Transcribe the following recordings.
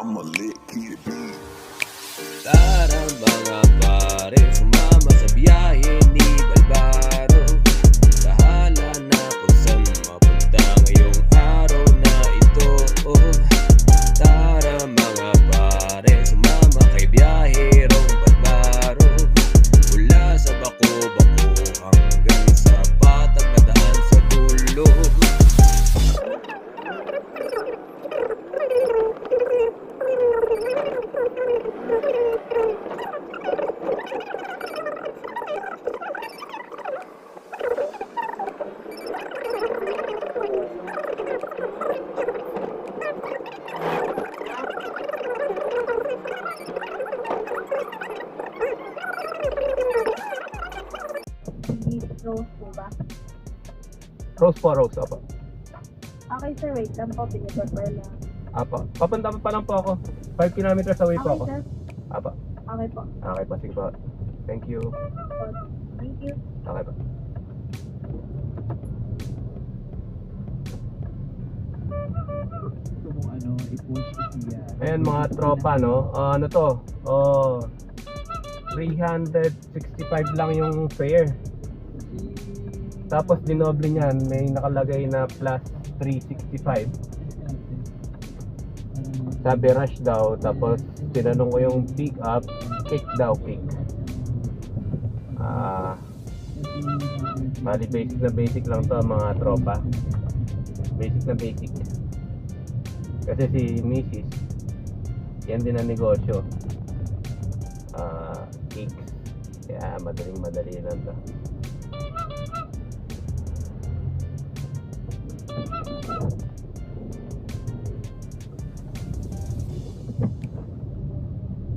I'm a lit kid, beat. Tara mga pare, sumama Rose po, Rose. Apo. Okay sir, wait lang po. Piniprepare lang. Apo. Papunta pa lang po ako. 5 kilometers away po Okay ako. sir. Apo. Okay po. Okay po, sige po. Thank you. Thank you. Okay po. gusto mong ano, i-push siya. Ayan mga tropa, no? Ah, ano to? Oh, 365 lang yung fare. Tapos dinoble niyan, may nakalagay na plus 365. Sabi rush daw, tapos tinanong ko yung pick up, kick daw, kick. Ah, bali basic na basic lang to mga tropa. Basic na basic. Kasi si Mrs. Yan din ang negosyo. Ah, cakes. Kaya madaling madali lang to.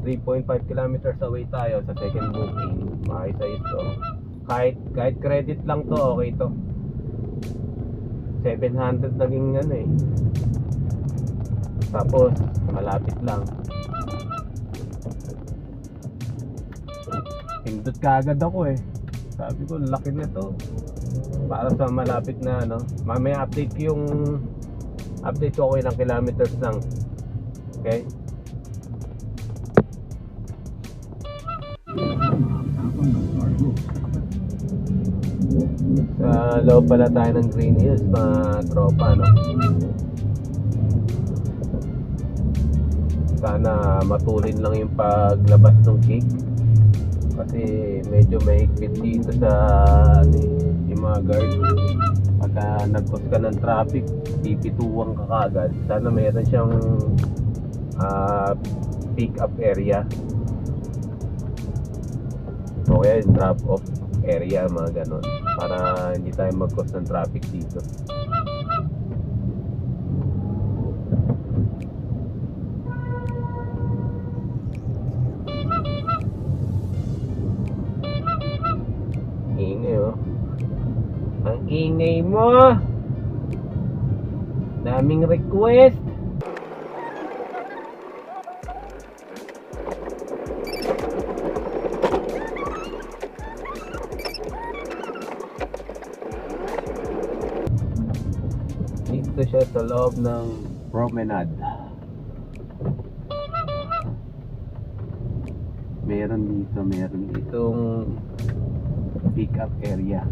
Three point five kilometers away tayo sa second booking. Maayos-ayos to. Kahit, kahit credit lang to, okay to. 700 naging ano eh. Tapos, malapit lang. Pindot ka agad ako eh. Sabi ko, laki na to. Para sa malapit na ano. Mamaya update ko yung update ko ako ilang kilometers lang. Okay? Sa loob pala tayo ng Green Hills, mga tropa, no? Sana matulin lang yung paglabas ng cake. Kasi medyo mahigpit dito sa ano, eh, yung mga guard. Pagka nagkos ka ng traffic, pipituwang ka kagad. Sana meron siyang ah, pick up area. O kaya drop off area, mga ganon. Para hindi tayo mag-cause ng traffic dito. Ingay oh. Ang ingay mo! Daming request! Siya sa loob ng promenade. Meron dito, meron ditong pick up area.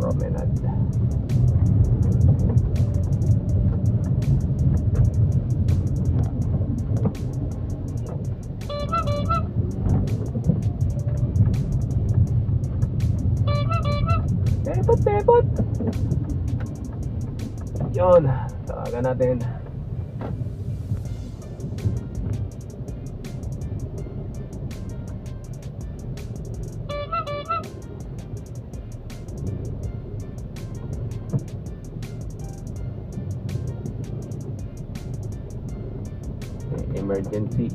Promenade. Yun, tawagan natin. emergency.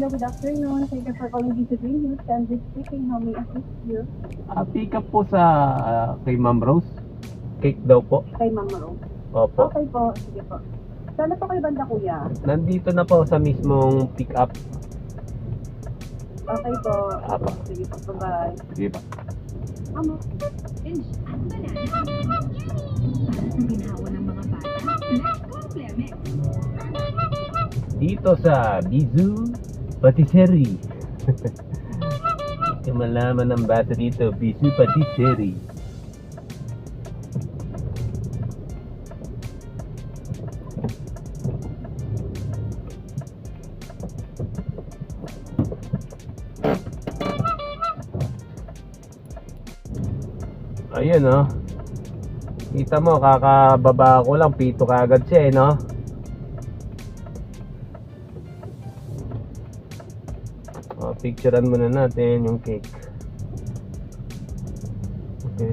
Hello, good afternoon. Thank you for calling Dito Green Hills. Sandy speaking. How may I assist you? Ah, pick up po sa ah, kay Ma'am Rose. Cake daw po. Kay Ma'am Rose. Opo. Okay po. Sige po. Sana po kayo banda kuya. Nandito na po sa mismong pick up. Okay po. Apo. Sige po. Bye-bye. Sige pa. Amo. Para sa ginawa ng mga bata, let's complement. Dito sa Bizu Patisserie. Hindi malaman ng bata dito, Bizu Patisserie. Ayun oh. Kita mo, kakababa ko lang, pito kagad siya eh, no? Picturean muna natin yung cake. Okay.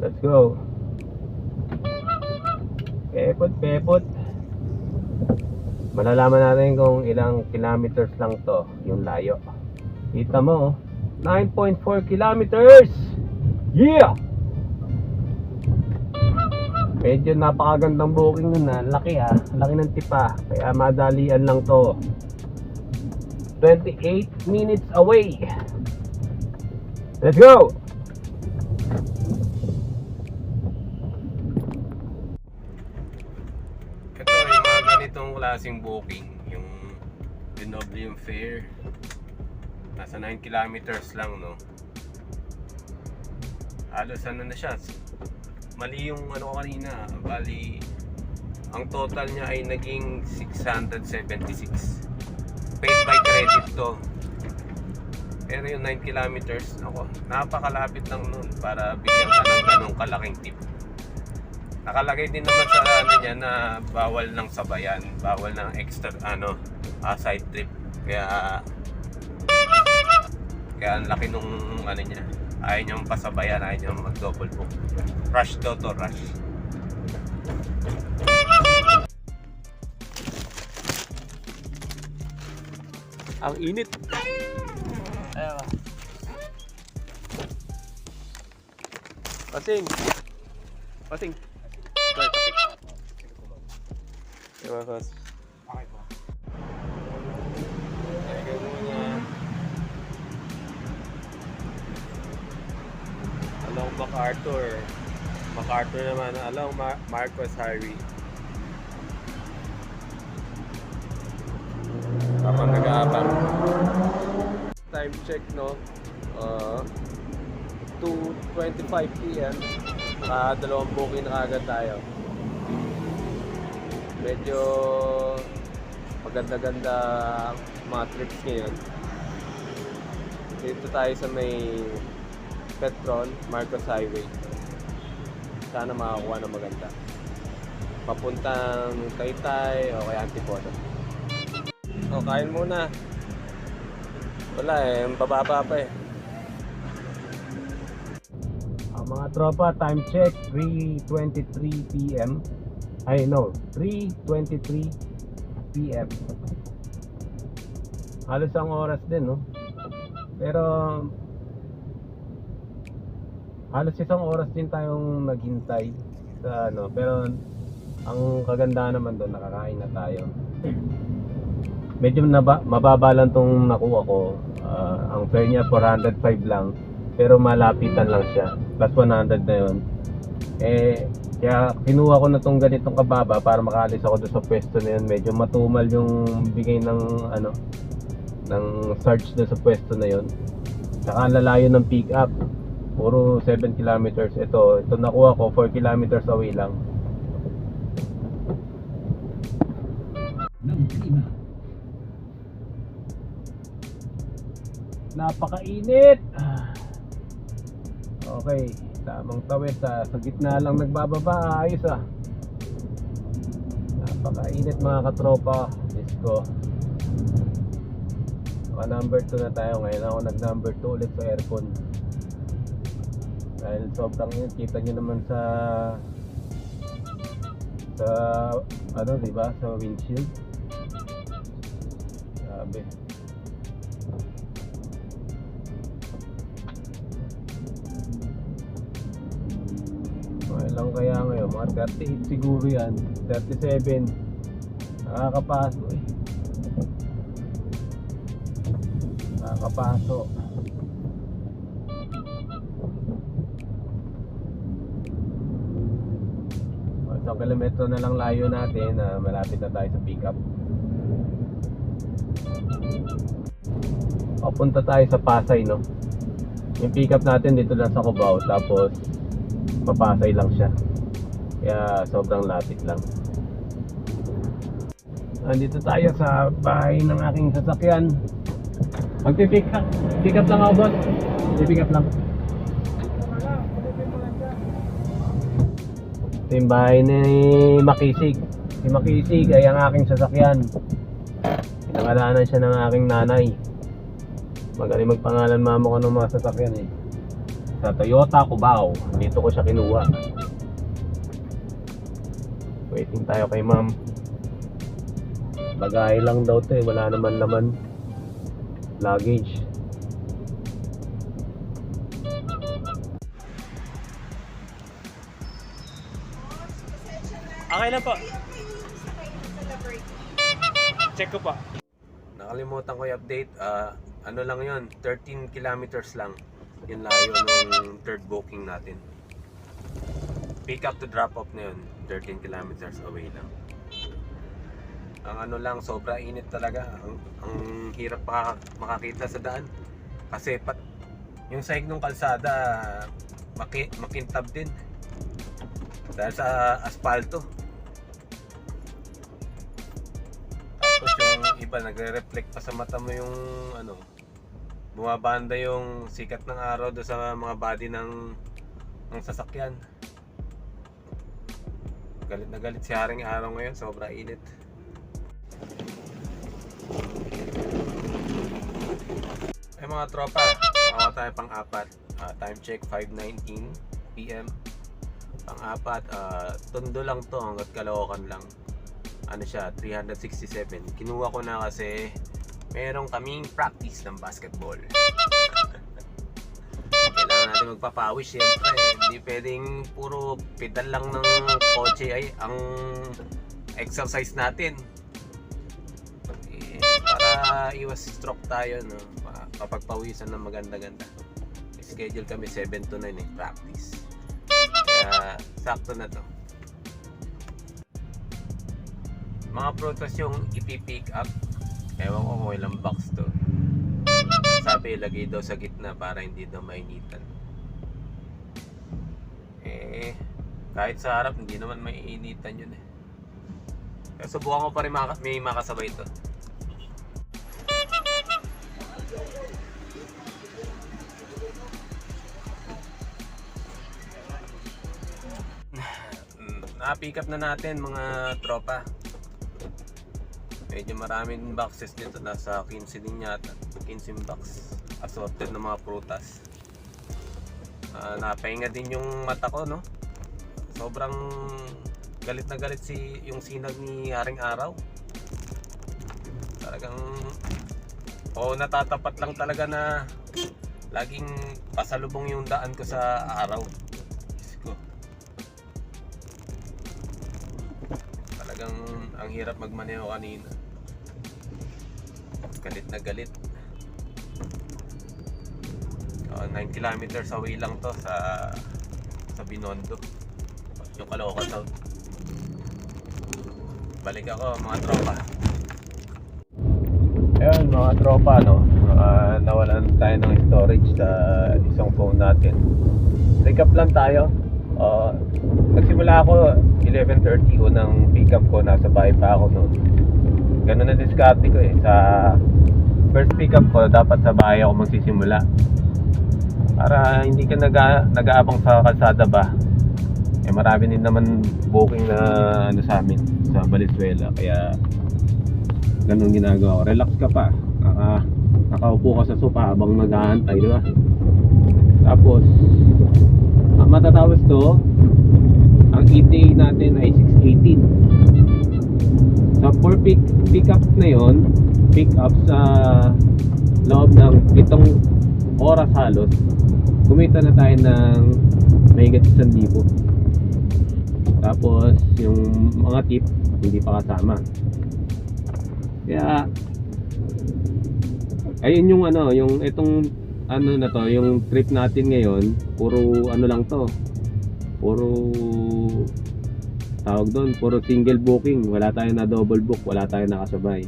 Let's go. Pepot, pepot. Malalaman natin kung ilang kilometers lang to, yung layo. Kita mo, oh. 9.4 kilometers! Yeah! Medyo napakagandang booking nun na. Laki ha. Laki ng tipa. Kaya madalian lang to. 28 minutes away. Let's go! Ito yung mga ganitong klaseng booking. Yung dinoble yung fare. Nasa 9 kilometers lang no. Halos ano na siya. Mali yung ano ko kanina. Bali, ang total niya ay naging 676. Paid by credit to. Pero yung 9 kilometers, ako, napakalapit lang nun para bigyan ka ng ganong kalaking tip. Nakalagay din naman sa ano niya na bawal ng sabayan, bawal ng extra ano, ah, side trip. Kaya kaya ang laki nung ano niya. Ayaw niyang pasabayan, ayaw niyang mag-double book. Rush daw to, rush. Ang init. Ayaw. Pasing. Pasing. Sorry, pasing. Diba, pas? MacArthur. MacArthur naman. Along Ma- Marcos Highway. Habang nag-aabang. Time check, no? Uh, 2.25 p.m. Nakadalawang booking na kagad tayo. Medyo maganda-ganda mga trips ngayon. Dito tayo sa may Petron, Marcos Highway. Sana makakuha ng maganda. Papuntang Taytay o kaya Antipodo. O, kain muna. Wala eh, bababa pa eh. Ang mga tropa, time check, 3.23 p.m. Ay, no, 3.23 p.m. Halos ang oras din, no? Pero, halos isang oras din tayong naghintay sa ano. Pero, ang kagandahan naman doon, nakakain na tayo. Medyo naba, mababa lang tong nakuha ko. Ah, ang fare niya 405 lang. Pero malapitan lang siya. Plus 100 na yun. Eh, kaya kinuha ko na tong ganitong kababa para makaalis ako doon sa pwesto na yun. Medyo matumal yung bigay ng ano ng search doon sa pwesto na yun. Saka lalayo ng pick up. Puro 7 kilometers. Ito, ito nakuha ko 4 kilometers away lang. Napakainit. Okay, tamang tawid sa, sa gitna lang nagbababa, ayos ah. Napakainit mga katropa, disco. Naka number 2 na tayo ngayon ako nag number 2 ulit sa aircon. Dahil sobrang init, kita nyo naman sa sa ano, di ba? Sa windshield. Sabi. Mga ilang kaya ngayon, mga 38 siguro yan. 37. Nakakapaso eh. Kakapaso. Isang kilometro na lang layo natin na malapit na tayo sa pickup. Papunta tayo sa Pasay, no? Yung pickup natin dito lang sa Cubao, tapos papasay lang siya. Kaya sobrang lapit lang. Andito tayo sa bahay ng aking sasakyan. Magpipick up. Pick up lang ako, boss. Pick up lang. Ito yung bahay ni Makisig. Si Makisig ay ang aking sasakyan. Pinangalanan siya ng aking nanay. Magaling magpangalan mama ko ng mga sasakyan eh. Sa Toyota Cubao. Dito ko siya kinuha. Waiting tayo kay ma'am. Bagay lang daw to eh. Wala naman laman. Luggage. Okay lang po. Check ko po. Nakalimutan ko i-update. Ah, ano lang yon 13 kilometers lang. Yung layo ng third booking natin. Pick up to drop off na yun. 13 kilometers away lang. Ang ano lang, sobra init talaga. Ang, ang hirap pa makakita sa daan. Kasi pat, yung sahig ng kalsada, maki, makintab din. Dahil sa asfalto. Iba nagre-reflect pa sa mata mo yung ano bumabanda yung sikat ng araw do sa mga body ng ng sasakyan. Galit na galit si Haring Araw ngayon, sobra init. Eh mga tropa, ako tayo pang apat. Ah, time check 5.19 PM. Pang apat, ah, tondo lang to hanggat Caloocan lang. Ano siya, 367. Kinuha ko na kasi meron kaming practice ng basketball. Kailangan natin magpapawis syempre. Hindi pwedeng puro pedal lang ng kotse ay ang exercise natin. Eh, para iwas stroke tayo, no? Pa- Kapagpawisan ng maganda-ganda. Schedule kami 7 to 9 eh, practice. Kaya sakto na to. Mga prutas yung ipipick up. Ewan ko kung ilang box to. Sabi ilagay daw sa gitna para hindi daw mainitan. Eh, kahit sa harap hindi naman maiinitan yun eh. Kaya subukan ko pa rin maka- may makasabay to. Mm, Na-pick up na natin mga tropa. Medyo maraming boxes dito. Nasa 15 din yata. 15 box. Assorted ng mga prutas. Ah, napahinga din yung mata ko, no? Sobrang galit na galit si yung sinag ni Haring Araw. Talagang o natatapat lang talaga na laging pasalubong yung daan ko sa araw. Ko. Talagang ang hirap magmaneho kanina. Galit na galit. Uh, 9 kilometers away lang to sa sa Binondo. Yung Caloocan Town. Balik ako mga tropa. Ayun mga tropa no, uh, nawalan tayo ng storage sa isang phone natin. Recap lang tayo. Uh, nagsimula ako 11.30 unang pick up ko, nasa bahay pa ako noon. Ganun na diskarte ko eh. Sa first pick up ko, dapat sa bahay ako magsisimula. Para hindi ka naga, nag-aabang sa kalsada ba. Eh marami din naman booking na ano sa amin sa Valenzuela. Kaya ganun ginagawa ko. Relax ka pa. Naka, nakaupo ka sa sopa habang nag-aantay, di ba? Tapos, ang matatapos to, ang ETA natin ay 6.18. Sa 4 pick, pick up na yon pick up sa loob ng pitong oras halos, kumita na tayo ng mahigit 1,000. Tapos, yung mga tip, hindi pa kasama. Kaya Ayun yung ano, yung itong ano na to, yung trip natin ngayon, puro ano lang to. Puro tawag doon, puro single booking. Wala tayong na double book, wala tayong nakasabay.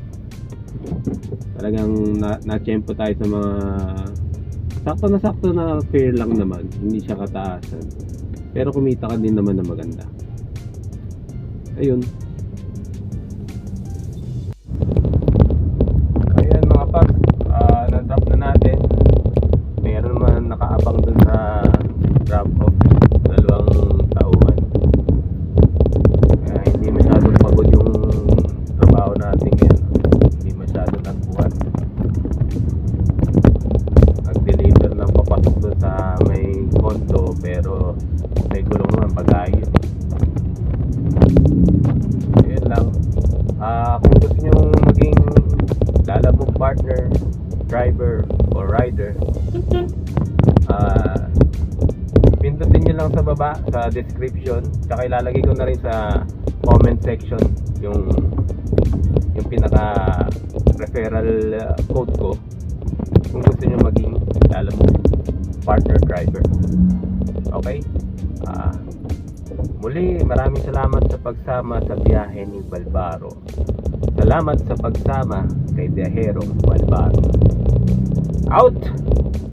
Talagang na, na-tempo tayo sa mga sakto na sakto na fare lang naman. Hindi siya kataasan. Pero kumita ka din naman na maganda. Ayun. Lang sa baba sa description. Tsaka ilalagay ko na rin sa comment section yung yung pinaka referral uh, code ko. Kung gusto nyo maging lalabog partner driver. Okay? Ah muli maraming salamat sa pagsama sa biyahe ni Balbaro. Salamat sa pagsama kay Biyaherong Balbaro. Out